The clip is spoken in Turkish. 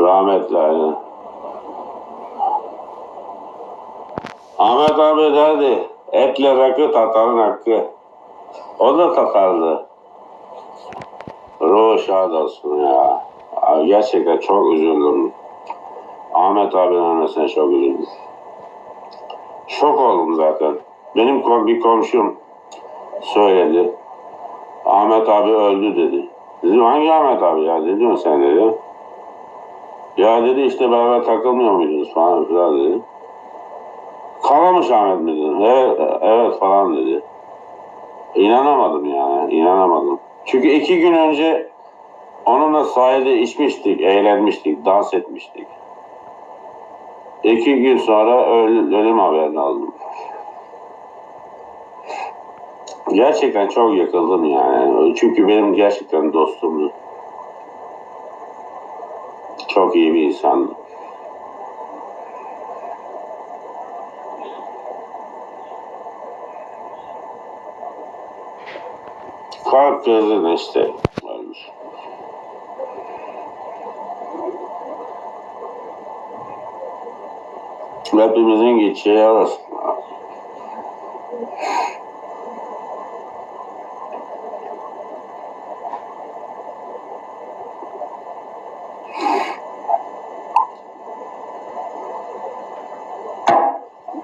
Rahmetli aynen. Ahmet abi derdi, etle rakı Tatar'ın hakkı. O da Tatar'dı. Ruhu şad olsun ya. Abi gerçekten çok üzüldüm. Ahmet abinin ölmesine çok üzüldüm. Şok oldum zaten. Benim bir komşum söyledi. Ahmet abi öldü dedi. Dedim hangi Ahmet abi ya? Ne diyorsun sen dedi. Ya dedi işte beraber takılmıyor muydunuz falan filan dedi. Kalamış Ahmet mi dedim. Evet, evet falan dedi. İnanamadım yani. inanamadım. Çünkü iki gün önce onunla sahilde içmiştik, eğlenmiştik, dans etmiştik. İki gün sonra öl- ölüm haberini aldım. Gerçekten çok yakıldım yani. Çünkü benim gerçekten dostumdu. Çok iyi bir insan. Kalp krizi işte varmış. Rabbimizin geçeceği arasında.